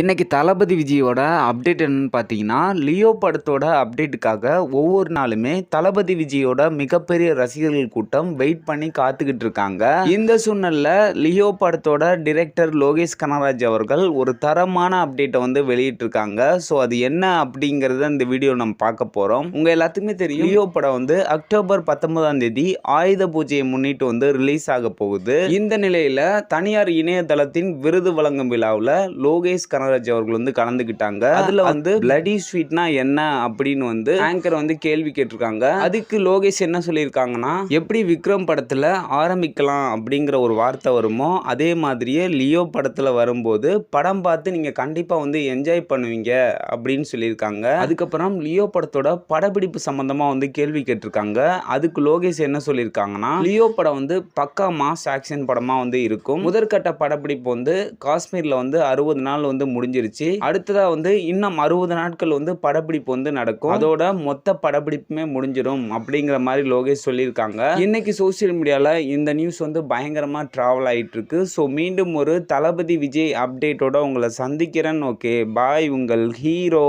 இன்றைக்கி தளபதி விஜயோட அப்டேட் என்னன்னு பார்த்தீங்கன்னா லியோ படத்தோட அப்டேட்டுக்காக ஒவ்வொரு நாளுமே தளபதி விஜயோட மிகப்பெரிய ரசிகர்கள் கூட்டம் வெயிட் பண்ணி காத்துக்கிட்டு இருக்காங்க. இந்த சூழ்நிலையில் லியோ படத்தோட டிரெக்டர் லோகேஷ் கனராஜ் அவர்கள் ஒரு தரமான அப்டேட்டை வந்து வெளியிட்டிருக்காங்க. ஸோ அது என்ன அப்படிங்கிறத இந்த வீடியோ நம்ம பார்க்க போகிறோம் உங்கள் எல்லாத்துக்குமே தெரியும் லியோ படம் வந்து அக்டோபர் பத்தொன்பதாம் தேதி ஆயுத பூஜையை முன்னிட்டு வந்து ரிலீஸ் ஆக போகுது. இந்த நிலையில் தனியார் இணையதளத்தின் விருது வழங்கும் விழாவில் லோகேஷ் கனராஜ் அவர்கள் வந்து கலந்துக்கிட்டாங்க. அதுல வந்து பிளடி ஸ்வீட்னா என்ன அப்படின்னு வந்து ஆங்கர் வந்து கேள்வி கேட்டிருக்காங்க. அதுக்கு லோகேஷ் என்ன சொல்லியிருக்காங்கன்னா எப்படி விக்ரம் படத்துல ஆரம்பிக்கலாம் அப்படிங்கிற ஒரு வார்த்தை வருமோ அதே மாதிரியே லியோ படத்துல வரும்போது படம் பார்த்து நீங்க கண்டிப்பா வந்து என்ஜாய் பண்ணுவீங்க அப்படின்னு சொல்லியிருக்காங்க. அதுக்கப்புறம் லியோ படத்தோட படப்பிடிப்பு சம்பந்தமா வந்து கேள்வி கேட்டிருக்காங்க. அதுக்கு லோகேஷ் என்ன சொல்லியிருக்காங்கன்னா லியோ படம் வந்து பக்கா மாஸ் ஆக்ஷன் படமா வந்து இருக்கும். முதற்கட்ட படப்பிடிப்பு வந்து காஷ்மீர்ல வந்து அறுபது நாள் வந்து முடிஞ்சிருச்சு. அடுத்ததா வந்து இன்னும் அறுபது நாட்கள் வந்து படப்பிடிப்பு வந்து நடக்கும். அதோட மொத்த படப்பிடிப்புமே முடிஞ்சிடும் அப்படிங்கிற மாதிரி லோகேஷ் சொல்லியிருக்காங்க. இன்னைக்கு சோஷியல் மீடியால இந்த நியூஸ் வந்து பயங்கரமா டிராவல் ஆயிட்டு இருக்கு ஸோ மீண்டும் ஒரு தளபதி விஜய் அப்டேட்டோட உங்களை சந்திக்கிறேன். ஓகே பாய் உங்கள் ஹீரோ.